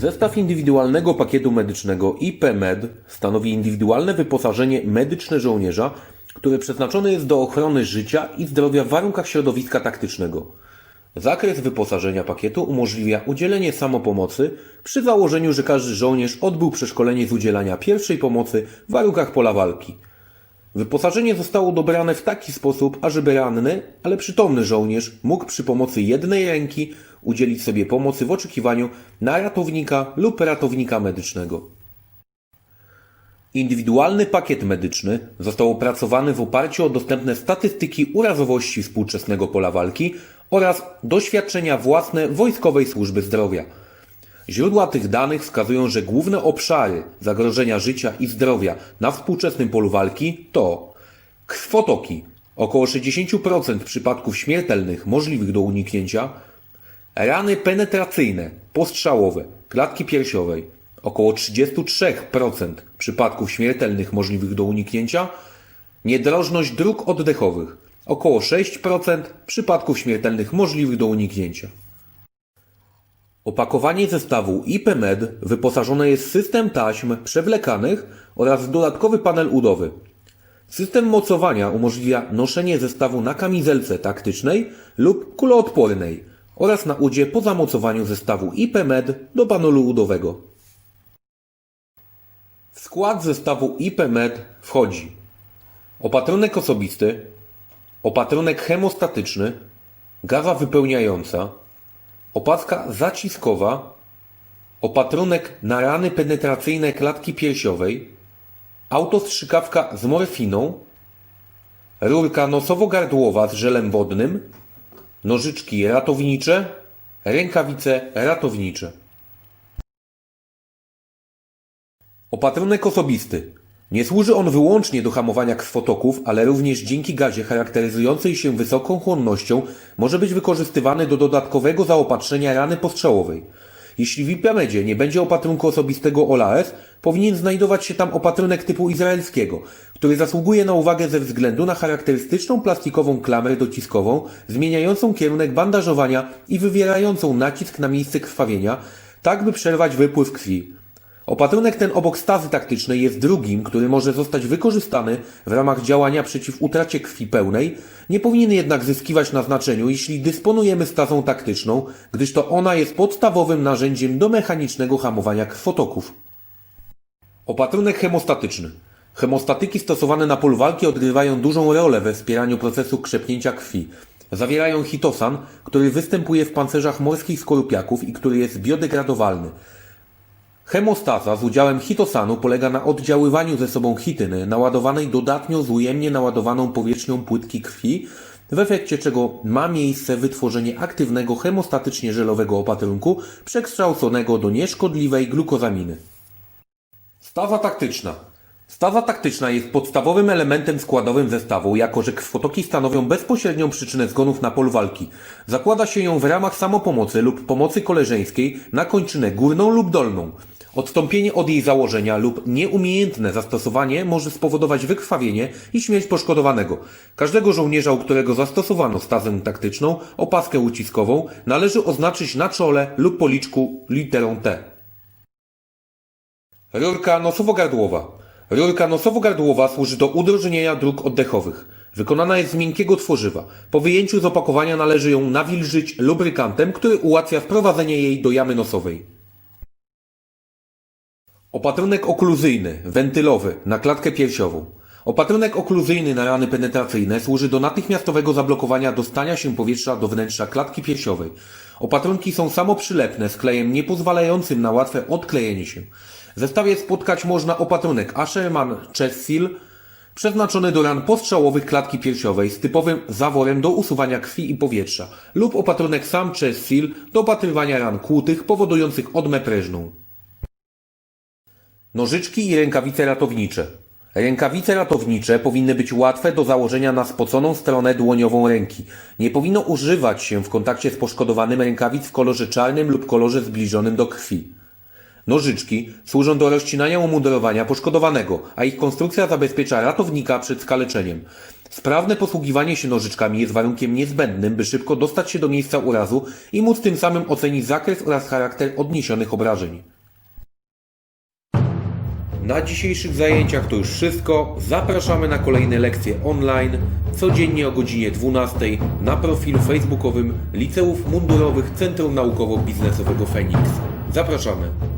Zestaw indywidualnego pakietu medycznego IP-MED stanowi indywidualne wyposażenie medyczne żołnierza, które przeznaczone jest do ochrony życia i zdrowia w warunkach środowiska taktycznego. Zakres wyposażenia pakietu umożliwia udzielenie samopomocy przy założeniu, że każdy żołnierz odbył przeszkolenie z udzielania pierwszej pomocy w warunkach pola walki. Wyposażenie zostało dobrane w taki sposób, ażeby ranny, ale przytomny żołnierz mógł przy pomocy jednej ręki udzielić sobie pomocy w oczekiwaniu na ratownika lub ratownika medycznego. Indywidualny pakiet medyczny został opracowany w oparciu o dostępne statystyki urazowości współczesnego pola walki oraz doświadczenia własne Wojskowej Służby Zdrowia. Źródła tych danych wskazują, że główne obszary zagrożenia życia i zdrowia na współczesnym polu walki to krwotoki, około 60% przypadków śmiertelnych możliwych do uniknięcia, rany penetracyjne, postrzałowe, klatki piersiowej, około 33% przypadków śmiertelnych możliwych do uniknięcia, niedrożność dróg oddechowych, około 6% przypadków śmiertelnych możliwych do uniknięcia. Opakowanie zestawu IP-MED wyposażone jest w system taśm przewlekanych oraz dodatkowy panel udowy. System mocowania umożliwia noszenie zestawu na kamizelce taktycznej lub kuloodpornej oraz na udzie po zamocowaniu zestawu IP-MED do panelu udowego. W skład zestawu IP-MED wchodzi opatrunek osobisty, opatrunek hemostatyczny, gaza wypełniająca, opaska zaciskowa, opatrunek na rany penetracyjne klatki piersiowej, autostrzykawka z morfiną, rurka nosowo-gardłowa z żelem wodnym, nożyczki ratownicze, rękawice ratownicze. Opatrunek osobisty. Nie służy on wyłącznie do hamowania krwotoków, ale również dzięki gazie charakteryzującej się wysoką chłonnością może być wykorzystywany do dodatkowego zaopatrzenia rany postrzałowej. Jeśli w IPMEDzie nie będzie opatrunku osobistego OLAS, powinien znajdować się tam opatrunek typu izraelskiego, który zasługuje na uwagę ze względu na charakterystyczną plastikową klamrę dociskową, zmieniającą kierunek bandażowania i wywierającą nacisk na miejsce krwawienia, tak by przerwać wypływ krwi. Opatrunek ten obok stazy taktycznej jest drugim, który może zostać wykorzystany w ramach działania przeciw utracie krwi pełnej, nie powinien jednak zyskiwać na znaczeniu, jeśli dysponujemy stazą taktyczną, gdyż to ona jest podstawowym narzędziem do mechanicznego hamowania krwotoków. Opatrunek hemostatyczny. Hemostatyki stosowane na polu walki odgrywają dużą rolę we wspieraniu procesu krzepnięcia krwi. Zawierają hitosan, który występuje w pancerzach morskich skorupiaków i który jest biodegradowalny. Hemostaza z udziałem hitosanu polega na oddziaływaniu ze sobą chityny naładowanej dodatnio z ujemnie naładowaną powierzchnią płytki krwi, w efekcie czego ma miejsce wytworzenie aktywnego hemostatycznie żelowego opatrunku przekształconego do nieszkodliwej glukozaminy. Staza taktyczna. Staza taktyczna jest podstawowym elementem składowym zestawu, jako że krwotoki stanowią bezpośrednią przyczynę zgonów na polu walki. Zakłada się ją w ramach samopomocy lub pomocy koleżeńskiej na kończynę górną lub dolną. Odstąpienie od jej założenia lub nieumiejętne zastosowanie może spowodować wykrwawienie i śmierć poszkodowanego. Każdego żołnierza, u którego zastosowano stazę taktyczną, opaskę uciskową, należy oznaczyć na czole lub policzku literą T. Rurka nosowo-gardłowa. Rurka nosowo-gardłowa służy do udrożnienia dróg oddechowych. Wykonana jest z miękkiego tworzywa. Po wyjęciu z opakowania należy ją nawilżyć lubrykantem, który ułatwia wprowadzenie jej do jamy nosowej. Opatrunek okluzyjny, wentylowy, na klatkę piersiową. Opatrunek okluzyjny na rany penetracyjne służy do natychmiastowego zablokowania dostania się powietrza do wnętrza klatki piersiowej. Opatrunki są samoprzylepne z klejem niepozwalającym na łatwe odklejenie się. W zestawie spotkać można opatrunek Asherman Chest Seal, przeznaczony do ran postrzałowych klatki piersiowej z typowym zaworem do usuwania krwi i powietrza lub opatrunek Sam Chest Seal do opatrywania ran kłutych powodujących odmę prężną. Nożyczki i rękawice ratownicze. Rękawice ratownicze powinny być łatwe do założenia na spoconą stronę dłoniową ręki. Nie powinno używać się w kontakcie z poszkodowanym rękawic w kolorze czarnym lub kolorze zbliżonym do krwi. Nożyczki służą do rozcinania umundurowania poszkodowanego, a ich konstrukcja zabezpiecza ratownika przed skaleczeniem. Sprawne posługiwanie się nożyczkami jest warunkiem niezbędnym, by szybko dostać się do miejsca urazu i móc tym samym ocenić zakres oraz charakter odniesionych obrażeń. Na dzisiejszych zajęciach to już wszystko. Zapraszamy na kolejne lekcje online codziennie o godzinie 12 na profilu facebookowym Liceów Mundurowych Centrum Naukowo-Biznesowego Feniks. Zapraszamy.